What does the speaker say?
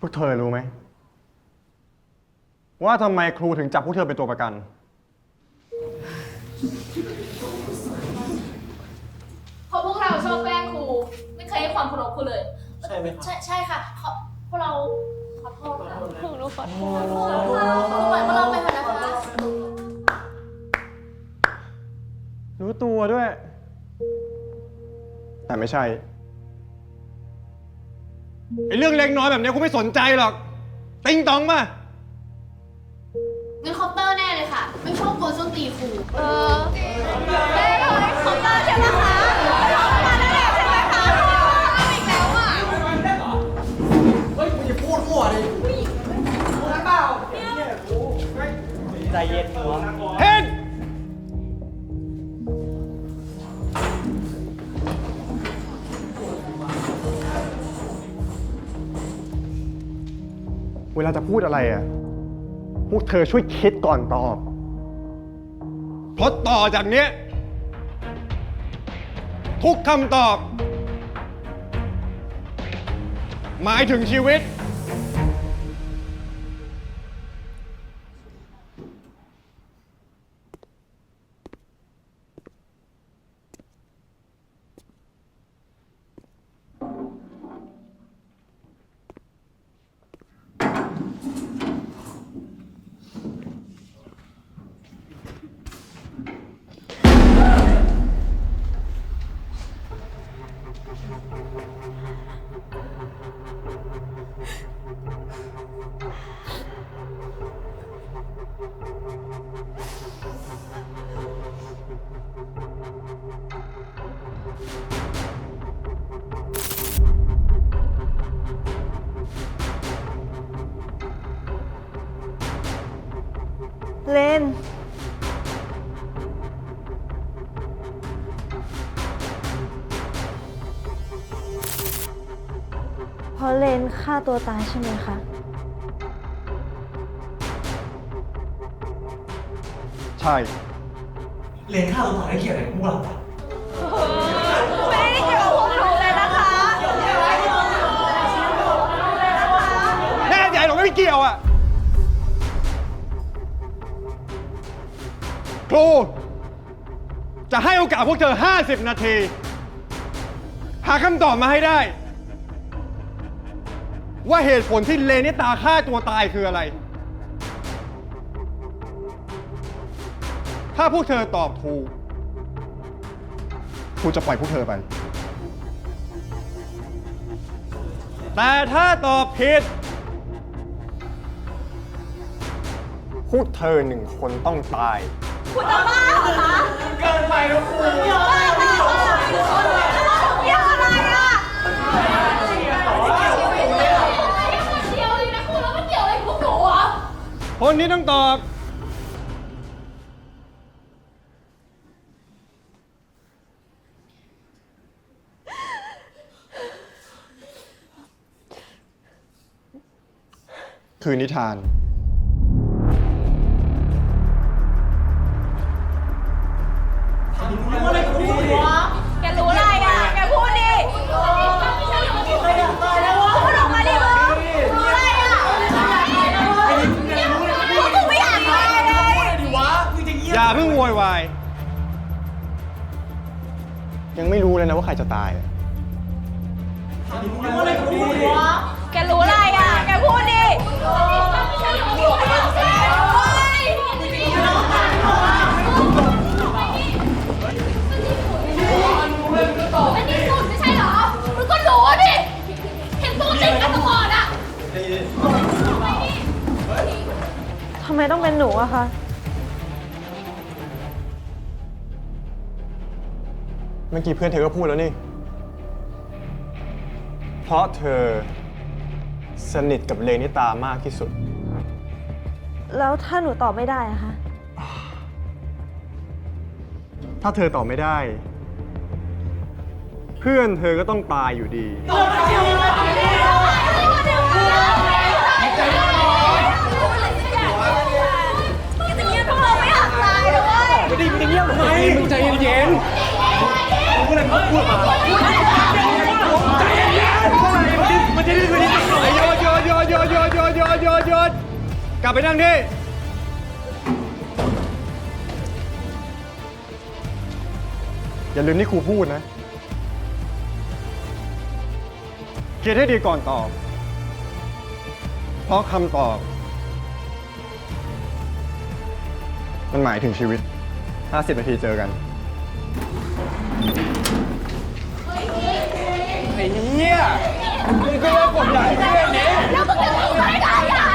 พวกเธอรู้ไหม ว่าทำไมครูถึงจับพวกเธอเป็นตัวประกัน เพราะพวกเราชอบแกล้งครู ไม่เคยให้ความเคารพครูเลย ใช่ไหมครับ ใช่ใช่ค่ะขอพวกเราขอโทษค่ะหนูขอโทษขอโทษค่ะครูปล่อยพวกเราไปเถอะนะคะ รู้ตัวด้วย แต่ไม่ใช่ ไอ้เรื่องเล็กน้อยแบบเนี้ยกูไม่สนใจหรอก ติงตองมางั้นคอปเตอร์แน่เลยค่ะ ไม่ชอบกวนส้นตีครู เออได้เลยของมาใช่ไหมคะ วลาจะพูดอะไรอะ พวกเธอช่วยคิดก่อนตอบ เพราะต่อจากเนี้ย ทุกคำตอบ หมายถึงชีวิต เลน เพราะเลนฆ่าตัวตายใช่ไหมคะ ใช่ เลนฆ่าตัวตายได้เกี่ยวอะไรกับพวกเราวะไม่ได้เกี่ยวกับพวกหนูเลยนะคะ แน่ใจหรอไม่เกี่ยวอะ ครู จะให้โอกาสพวกเธอ 50 นาที หาคำตอบมาให้ได้ ว่าเหตุผลที่เลนิตาฆ่าตัวตายคืออะไร ถ้าพวกเธอตอบถูกครูจะปล่อยพวกเธอไป แต่ถ้าตอบผิด พวกเธอหนึ่งคนต้องตาย คุณจะบ้าเหรอคะเกินไปแล้วครูเกี่ยวอะไรอะเดียวเลยนะครูแล้วมันเกี่ยวอะไรกับพวกหนูอะคนนี้ต้องตอบ คือนิทาน ยังไม่รู้เลยนะว่าใครจะตายรู้อะไรกับพวกเราวะแกรู้อะไรอะ แกพูดดิอันนี้สุดไม่ใช่เหรอมันก็รู้ดิ เห็นตัวจริงกันตลอดอะ ทำไมต้องเป็นหนูอะคะ เมื่อกี้เพื่อนเธอก็พูดแล้วนี่ เพราะเธอสนิทกับเลนิตามากที่สุด แล้วถ้าหนูตอบไม่ได้อะคะ ถ้าเธอตอบไม่ได้ เพื่อนเธอก็ต้องตายอยู่ดีไม่ได้มึงจะเงียบทำไมมึงใจเย็นๆ มึงอะไรมึงพูดมาใจเย็นๆมันจะได้มันจะได้หน่อยโยโยโยโยกลับไปนั่งที่อย่าลืมที่ครูพูดนะคิดให้ดีก่อนตอบ เพราะคำตอบ มันหมายถึงชีวิต 50 นาทีเจอกัน ไอ้เนี่ยมึงก็ว่าผมใหญ่เพื่อนเนี่ย แล้วมึงจะรู้ไหมไงอะ